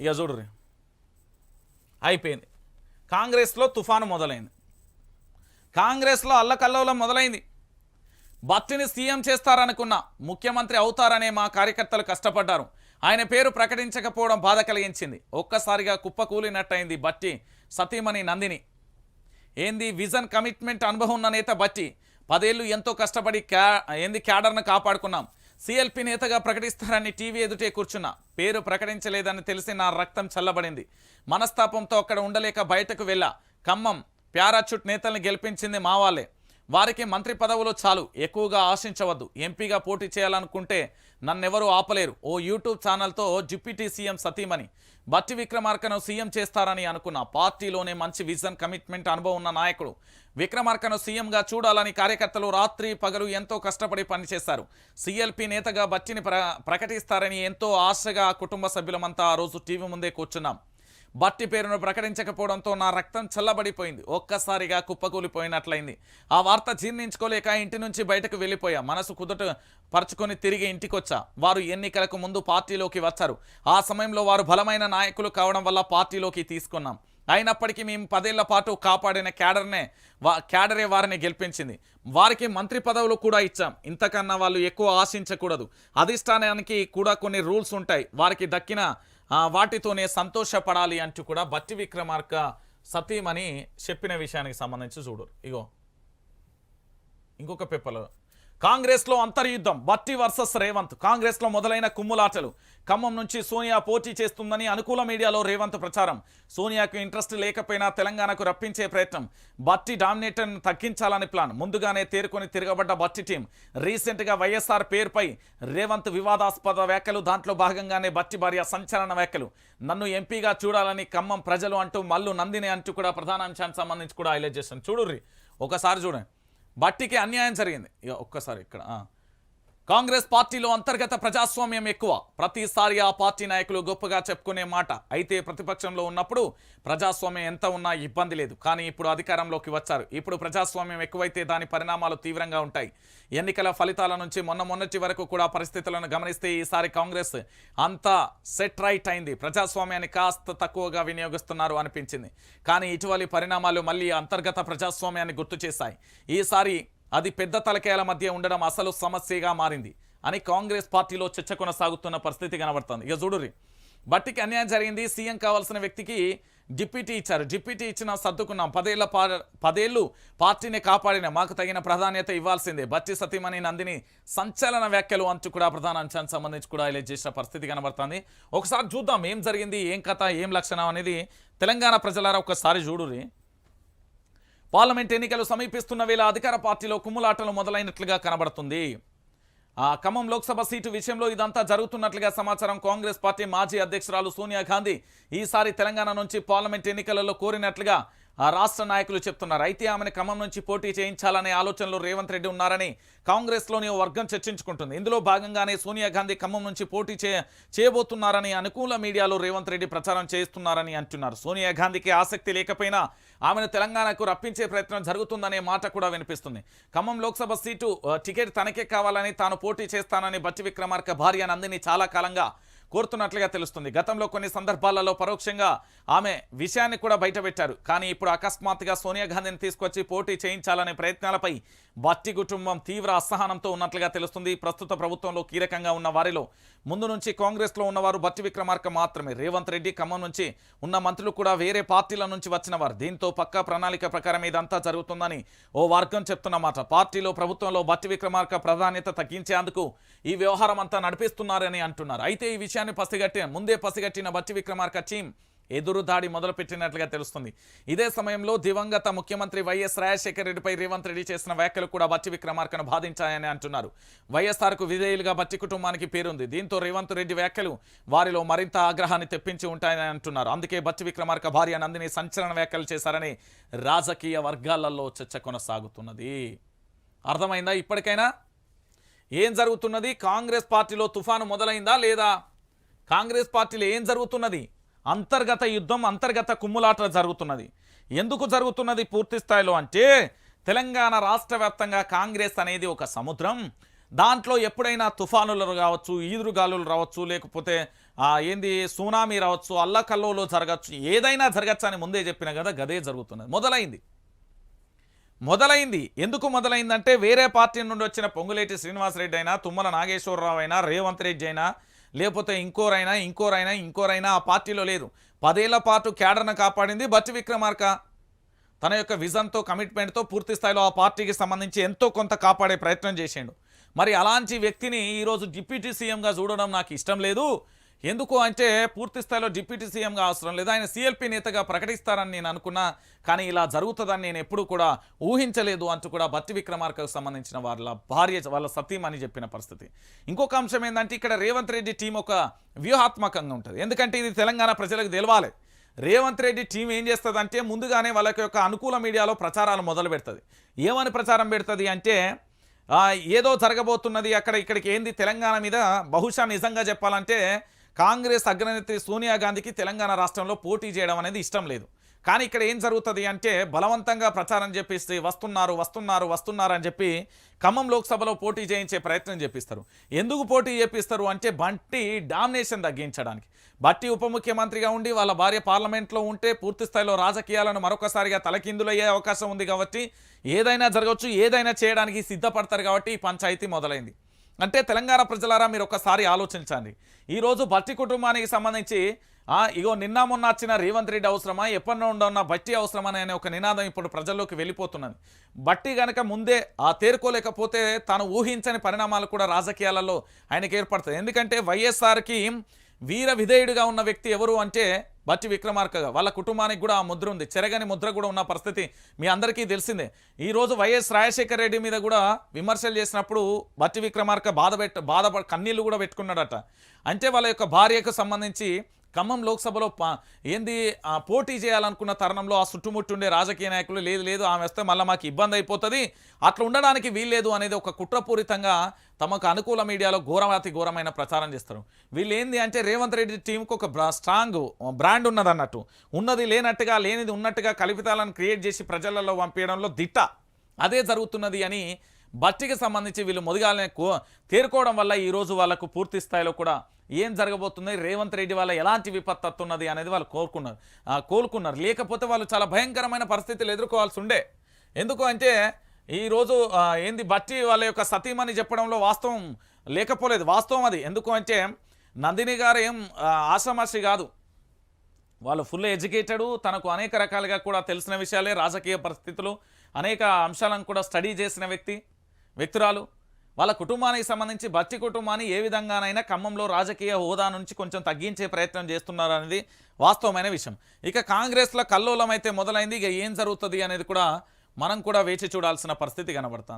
ఇక చూడుర్రి అయిపోయింది. కాంగ్రెస్లో తుఫాను మొదలైంది. కాంగ్రెస్లో అల్లకల్లోలం మొదలైంది. భక్తిని సీఎం చేస్తారనుకున్న ముఖ్యమంత్రి అవుతారనే మా కార్యకర్తలు కష్టపడ్డారు. ఆయన పేరు ప్రకటించకపోవడం బాధ కలిగించింది. ఒక్కసారిగా కుప్పకూలినట్టయింది బట్టి సతీమణి నందిని. ఏంది విజన్ కమిట్మెంట్ అనుభవం ఉన్న నేత బట్టి? పదేళ్ళు ఎంతో కష్టపడి క్యా ఏంది క్యాడర్ను కాపాడుకున్నాం. సిఎల్పి నేతగా ప్రకటిస్తారని టీవీ ఎదుటే కూర్చున్న. పేరు ప్రకటించలేదని తెలిసి నా రక్తం చల్లబడింది. మనస్తాపంతో అక్కడ ఉండలేక బయటకు వెళ్ళా. ఖమ్మం ప్యారాచూట్ నేతల్ని గెలిపించింది మా వాళ్ళే. వారికి మంత్రి పదవులు చాలు. ఎక్కువగా ఆశించవద్దు. ఎంపీగా పోటీ చేయాలనుకుంటే నన్నెవరూ ఆపలేరు. ఓ యూట్యూబ్ ఛానల్తో డిప్యూటీ సీఎం సతీమణి బట్టి విక్రమార్కను సీఎం చేస్తారని అనుకున్న పార్టీలోనే మంచి విజన్ కమిట్మెంట్ అనుభవం ఉన్న నాయకుడు. విక్రమార్కను సీఎంగా చూడాలని కార్యకర్తలు రాత్రి పగలు ఎంతో కష్టపడి పనిచేశారు. సీఎల్పీ నేతగా బట్టిని ప్ర ప్రకటిస్తారని ఎంతో ఆశగా కుటుంబ సభ్యులమంతా ఆ రోజు టీవీ ముందే కూర్చున్నాం. బట్టి పేరును ప్రకటించకపోవడంతో నా రక్తం చల్లబడిపోయింది. ఒక్కసారిగా కుప్పకూలిపోయినట్లయింది. ఆ వార్త జీర్ణించుకోలేక ఇంటి నుంచి బయటకు వెళ్ళిపోయా. మనసు కుదుట పరుచుకొని తిరిగి ఇంటికొచ్చా. వారు ఎన్నికలకు ముందు పార్టీలోకి వచ్చారు. ఆ సమయంలో వారు బలమైన నాయకులు కావడం వల్ల పార్టీలోకి తీసుకున్నాం. అయినప్పటికీ మేము పదేళ్ళ పాటు కాపాడిన క్యాడర్నే వా క్యాడరే వారిని గెలిపించింది. వారికి మంత్రి పదవులు కూడా ఇచ్చాం. ఇంతకన్నా వాళ్ళు ఎక్కువ ఆశించకూడదు. అధిష్టానానికి కూడా కొన్ని రూల్స్ ఉంటాయి. వారికి దక్కిన వాటితోనే సంతోషపడాలి అంటూ కూడా బట్టి విక్రమార్క సతీమణి చెప్పిన విషయానికి సంబంధించి చూడు. ఇగో. ఇంకొక పేపర్లో. కాంగ్రెస్లో అంతర్యుద్ధం బట్టి వర్సెస్ రేవంత్. కాంగ్రెస్లో మొదలైన కుమ్ములాటలు. ఖమ్మం నుంచి సోనియా పోటీ చేస్తుందని అనుకూల మీడియాలో రేవంత్ ప్రచారం. సోనియాకు ఇంట్రెస్ట్ లేకపోయినా తెలంగాణకు రప్పించే ప్రయత్నం. బట్టి డామినేటర్ను తగ్గించాలని ప్లాన్. ముందుగానే తేరుకొని తిరగబడ్డ బట్టి టీం. రీసెంట్గా వైఎస్ఆర్ పేరుపై రేవంత్ వివాదాస్పద వ్యాఖ్యలు దాంట్లో భాగంగానే బట్టి భార్య సంచలన వ్యాఖ్యలు. నన్ను ఎంపీగా చూడాలని ఖమ్మం ప్రజలు అంటూ మల్లు నందిని అంటూ కూడా ప్రధాన అంశానికి సంబంధించి కూడా హైలైట్ చేశాను. చూడుర్రి. ఒకసారి చూడండి. బట్టికి అన్యాయం జరిగింది. ఇక ఒక్కసారి ఇక్కడ కాంగ్రెస్ పార్టీలో అంతర్గత ప్రజాస్వామ్యం ఎక్కువ. ప్రతిసారి ఆ పార్టీ నాయకులు గొప్పగా చెప్పుకునే మాట. అయితే ప్రతిపక్షంలో ఉన్నప్పుడు ప్రజాస్వామ్యం ఎంత ఉన్నా ఇబ్బంది లేదు. కానీ ఇప్పుడు అధికారంలోకి వచ్చారు. ఇప్పుడు ప్రజాస్వామ్యం ఎక్కువైతే దాని పరిణామాలు తీవ్రంగా ఉంటాయి. ఎన్నికల ఫలితాల నుంచి మొన్న మొన్నటి వరకు కూడా పరిస్థితులను గమనిస్తే ఈసారి కాంగ్రెస్ అంతా సెట్ రైట్ అయింది. ప్రజాస్వామ్యాన్ని కాస్త తక్కువగా వినియోగిస్తున్నారు అనిపించింది. కానీ ఇటీవలి పరిణామాలు మళ్ళీ అంతర్గత ప్రజాస్వామ్యాన్ని గుర్తు చేశాయి. ఈసారి అది పెద్ద తలకాయల మధ్య ఉండడం అసలు సమస్యగా మారింది అని కాంగ్రెస్ పార్టీలో చర్చ కొనసాగుతున్న పరిస్థితి కనబడుతుంది. ఇక చూడుర్రి బట్టికి అన్యాయం జరిగింది సీఎం కావాల్సిన వ్యక్తికి డిప్యూటీ ఇచ్చారు. డిప్యూటీ ఇచ్చిన సర్దుకున్నాం. పదేళ్ళ పదేళ్ళు పదేళ్ళు పార్టీని కాపాడిన. మాకు తగిన ప్రాధాన్యత ఇవ్వాల్సిందే. బట్టి సతీమణి నందిని సంచలన వ్యాఖ్యలు అంటూ కూడా ప్రధాన అంశానికి సంబంధించి కూడా ఇలా చేసిన పరిస్థితి కనబడుతుంది. ఒకసారి చూద్దాం ఏం జరిగింది ఏం కథ ఏం లక్షణం అనేది తెలంగాణ ప్రజలారా ఒకసారి చూడుర్రి. పార్లమెంట్ ఎన్నికలు సమీపిస్తున్న వేళ అధికార పార్టీలో కుమ్ములాటలు మొదలైనట్లుగా కనబడుతుంది. ఆ ఖమ్మం లోక్సభ సీటు విషయంలో ఇదంతా జరుగుతున్నట్లుగా సమాచారం కాంగ్రెస్ పార్టీ మాజీ అధ్యక్షురాలు సోనియా గాంధీ ఈసారి తెలంగాణ నుంచి పార్లమెంట్ ఎన్నికలలో కోరినట్లుగా ఆ రాష్ట్ర నాయకులు చెప్తున్నారు అయితే ఆమెను ఖమ్మం నుంచి పోటీ చేయించాలనే ఆలోచనలో రేవంత్ రెడ్డి ఉన్నారని కాంగ్రెస్లోని వర్గం చర్చించుకుంటుంది. ఇందులో భాగంగానే సోనియా గాంధీ ఖమ్మం నుంచి పోటీ చే చేయబోతున్నారని అనుకూల మీడియాలో రేవంత్ రెడ్డి ప్రచారం చేస్తున్నారని అంటున్నారు. సోనియా గాంధీకి ఆసక్తి లేకపోయినా ఆమెను తెలంగాణకు రప్పించే ప్రయత్నం జరుగుతుందనే మాట కూడా వినిపిస్తుంది. ఖమ్మం లోక్సభ సీటు టికెట్ తనకే కావాలని తాను పోటీ చేస్తానని బట్టి విక్రమార్క భార్య నందిని చాలా కాలంగా కోరుతున్నట్లుగా తెలుస్తుంది. గతంలో కొన్ని సందర్భాలలో పరోక్షంగా ఆమె విషయాన్ని కూడా బయటపెట్టారు. కానీ ఇప్పుడు అకస్మాత్తుగా సోనియా గాంధీని తీసుకొచ్చి పోటీ చేయించాలనే ప్రయత్నాలపై భట్టి కుటుంబం తీవ్ర అసహనంతో ఉన్నట్లుగా తెలుస్తుంది. ప్రస్తుత ప్రభుత్వంలో కీలకంగా ఉన్న వారిలో ముందు నుంచి కాంగ్రెస్లో ఉన్నవారు భట్టి విక్రమార్క మాత్రమే. రేవంత్ రెడ్డి ఖమ్మం నుంచి ఉన్న మంత్రులు కూడా వేరే పార్టీల నుంచి వచ్చిన వారు దీంతో పక్కా ప్రణాళిక ప్రకారం ఇదంతా జరుగుతుందని ఓ వర్గం చెప్తున్నమాట. పార్టీలో ప్రభుత్వంలో భట్టి విక్రమార్క ప్రాధాన్యత తగ్గించేందుకు ఈ వ్యవహారం అంతా నడిపిస్తున్నారని అంటున్నారు. అయితే ఈ విషయం విషయాన్ని పసిగట్టిన ముందే పసిగట్టిన బట్టి విక్రమార్క టీం ఎదురు దాడి మొదలుపెట్టినట్లుగా తెలుస్తుంది. ఇదే సమయంలో దివంగత ముఖ్యమంత్రి వైఎస్ రాజశేఖర రెడ్డిపై రేవంత్ రెడ్డి చేసిన వ్యాఖ్యలు కూడా బట్టి విక్రమార్కను బాధించాయని అంటున్నారు. వైఎస్ఆర్కు విధేయులుగా బట్టి కుటుంబానికి పేరుంది. దీంతో రేవంత్ రెడ్డి వ్యాఖ్యలు వారిలో మరింత ఆగ్రహాన్ని తెప్పించి ఉంటాయని అంటున్నారు. అందుకే బట్టి విక్రమార్క భార్య నందిని సంచలన వ్యాఖ్యలు చేశారని రాజకీయ వర్గాలలో చర్చ కొనసాగుతున్నది. అర్థమైందా ఇప్పటికైనా? ఏం జరుగుతున్నది? కాంగ్రెస్ పార్టీలో తుఫాను మొదలైందా లేదా? కాంగ్రెస్ పార్టీలో ఏం జరుగుతున్నది? అంతర్గత యుద్ధం అంతర్గత కుమ్ములాట జరుగుతున్నది. ఎందుకు జరుగుతున్నది పూర్తి స్థాయిలో అంటే తెలంగాణ రాష్ట్ర కాంగ్రెస్ అనేది ఒక సముద్రం. దాంట్లో ఎప్పుడైనా తుఫానులు కావచ్చు ఈదురుగాలులు రావచ్చు లేకపోతే ఏంది సునామీ రావచ్చు అల్లకల్లోలో జరగచ్చు ఏదైనా జరగచ్చు అని ముందే చెప్పిన కదా గదే జరుగుతున్నది. మొదలైంది. మొదలైంది. ఎందుకు మొదలైందంటే వేరే పార్టీ నుండి వచ్చిన పొంగులేటి శ్రీనివాసరెడ్డి అయినా తుమ్మల నాగేశ్వరరావు అయినా రేవంత్ రెడ్డి అయినా లేకపోతే ఇంకోరైనా ఇంకోరైనా ఇంకోరైనా ఆ పార్టీలో లేదు పదేళ్ళ పాటు క్యాడర్ను కాపాడింది బట్టి విక్రమార్క. తన యొక్క విజన్తో కమిట్మెంట్తో పూర్తి స్థాయిలో ఆ పార్టీకి సంబంధించి ఎంతో కొంత కాపాడే ప్రయత్నం చేసిండు. మరి అలాంటి వ్యక్తిని ఈరోజు డిప్యూటీ సీఎంగా చూడడం నాకు ఇష్టం లేదు. ఎందుకు అంటే పూర్తి స్థాయిలో డిప్యూటీ సీఎంగా అవసరం లేదు. ఆయన సీఎల్పీ నేతగా ప్రకటిస్తారని నేను అనుకున్నా కానీ ఇలా జరుగుతుందని నేను ఎప్పుడూ కూడా ఊహించలేదు అంటూ కూడా బట్టి విక్రమార్కకు సంబంధించిన వాళ్ళ భార్య వాళ్ళ సతీం అని చెప్పిన పరిస్థితి. ఇంకొక అంశం ఏంటంటే ఇక్కడ రేవంత్ రెడ్డి టీం ఒక వ్యూహాత్మకంగా ఉంటుంది. ఎందుకంటే ఇది తెలంగాణ ప్రజలకు తెలవాలి. రేవంత్ రెడ్డి టీం ఏం చేస్తుందంటే ముందుగానే వాళ్ళకి యొక్క అనుకూల మీడియాలో ప్రచారాలు మొదలు పెడుతుంది. ఏమని ప్రచారం పెడుతుంది అంటే ఏదో జరగబోతున్నది అక్కడ ఇక్కడికి ఏంది తెలంగాణ మీద బహుశా నిజంగా చెప్పాలంటే కాంగ్రెస్ అగ్రనేత్రి సోనియా గాంధీకి తెలంగాణ రాష్ట్రంలో పోటీ చేయడం అనేది ఇష్టం లేదు. కానీ ఇక్కడ ఏం జరుగుతుంది అంటే బలవంతంగా ప్రచారం చెప్పిస్తే వస్తున్నారు వస్తున్నారు వస్తున్నారు అని చెప్పి ఖమ్మం లోక్సభలో పోటీ చేయించే ప్రయత్నం చేపిస్తారు. ఎందుకు పోటీ చేపిస్తారు అంటే బంటి డామినేషన్ తగ్గించడానికి. బట్టి ఉప ముఖ్యమంత్రిగా ఉండి వాళ్ళ భార్య పార్లమెంట్లో ఉంటే పూర్తి స్థాయిలో రాజకీయాలను మరొకసారిగా తలకిందులయ్యే అవకాశం ఉంది కాబట్టి ఏదైనా జరగవచ్చు ఏదైనా చేయడానికి సిద్ధపడతారు కాబట్టి ఈ పంచాయతీ మొదలైంది. అంటే తెలంగాణ ప్రజలారా మీరు ఒకసారి ఆలోచించండి. ఈరోజు భట్టి కుటుంబానికి సంబంధించి ఇగో నిన్న మొన్న వచ్చిన రేవంత్ రెడ్డి అవసరమా ఎప్పటి నుండి ఉన్న బట్టి అవసరమా అనే ఒక నినాదం ఇప్పుడు ప్రజల్లోకి వెళ్ళిపోతున్నది. బట్టి గనక ముందే ఆ తేరుకోలేకపోతే తాను ఊహించని పరిణామాలు కూడా రాజకీయాలలో ఆయనకు ఏర్పడతాయి. ఎందుకంటే వైఎస్ఆర్కి వీర విధేయుడిగా ఉన్న వ్యక్తి ఎవరు అంటే బట్టి విక్రమార్క వాళ్ళ కుటుంబానికి కూడా ఆ ముద్ర ఉంది. చెరగని ముద్ర కూడా ఉన్న పరిస్థితి మీ అందరికీ తెలిసిందే. ఈరోజు వైఎస్ రాజశేఖర రెడ్డి మీద కూడా విమర్శలు చేసినప్పుడు బట్టి విక్రమార్క బాధ పెట్ట బాధ కన్నీళ్ళు కూడా పెట్టుకున్నాడట. అంటే వాళ్ళ యొక్క భార్యకు సంబంధించి ఖమ్మం లోక్సభలో ఏంది ఆ, పోటీ చేయాలనుకున్న తరుణంలో ఆ చుట్టుముట్టుండే రాజకీయ నాయకులు లేదు లేదు ఆమె వస్తే మళ్ళీ మాకు ఇబ్బంది అయిపోతుంది. అట్లా ఉండడానికి వీల్లేదు అనేది ఒక కుట్రపూరితంగా తమకు అనుకూల మీడియాలో ఘోరవాతి ఘోరమైన ప్రచారం చేస్తారు. వీళ్ళు ఏంది అంటే రేవంత్ రెడ్డి టీంకు ఒక స్ట్రాంగ్ బ్రాండ్ ఉన్నది అన్నట్టు ఉన్నది లేనట్టుగా లేనిది ఉన్నట్టుగా కల్పితాలను క్రియేట్ చేసి ప్రజలలో పంపించడంలో దిట్ట. అదే జరుగుతున్నది అని బట్టికి సంబంధించి వీళ్ళు మొదగాలనే కో తేరుకోవడం వల్ల ఈరోజు వాళ్ళకు పూర్తి స్థాయిలో కూడా ఏం జరగబోతుంది? రేవంత్ రెడ్డి వాళ్ళ ఎలాంటి విపత్తు వస్తున్నది అనేది వాళ్ళు కోరుకున్నారు. కోలుకున్నారు. లేకపోతే వాళ్ళు చాలా భయంకరమైన పరిస్థితులు ఎదుర్కోవాల్సి ఉండే. ఎందుకు అంటే ఈరోజు ఏంది బట్టి వాళ్ళ యొక్క సతీమని చెప్పడంలో వాస్తవం లేకపోలేదు. వాస్తవం అది. ఎందుకు అంటే నందిని గారు ఏం ఆ, కాదు. వాళ్ళు ఫుల్ ఎడ్యుకేటెడ్. తనకు అనేక రకాలుగా కూడా తెలిసిన విషయాలే రాజకీయ పరిస్థితులు అనేక అంశాలను కూడా స్టడీ చేసిన వ్యక్తి వ్యక్తురాలు. వాళ్ళ కుటుంబానికి సంబంధించి బట్టి కుటుంబాన్ని ఏ విధంగానైనా ఖమ్మంలో రాజకీయ హోదా నుంచి కొంచెం తగ్గించే ప్రయత్నం చేస్తున్నారు అనేది వాస్తవమైన విషయం. ఇక కాంగ్రెస్లో కల్లోలం అయితే మొదలైంది. ఇక ఏం జరుగుతుంది అనేది కూడా మనం కూడా వేచి చూడాల్సిన పరిస్థితి కనబడుతుంది.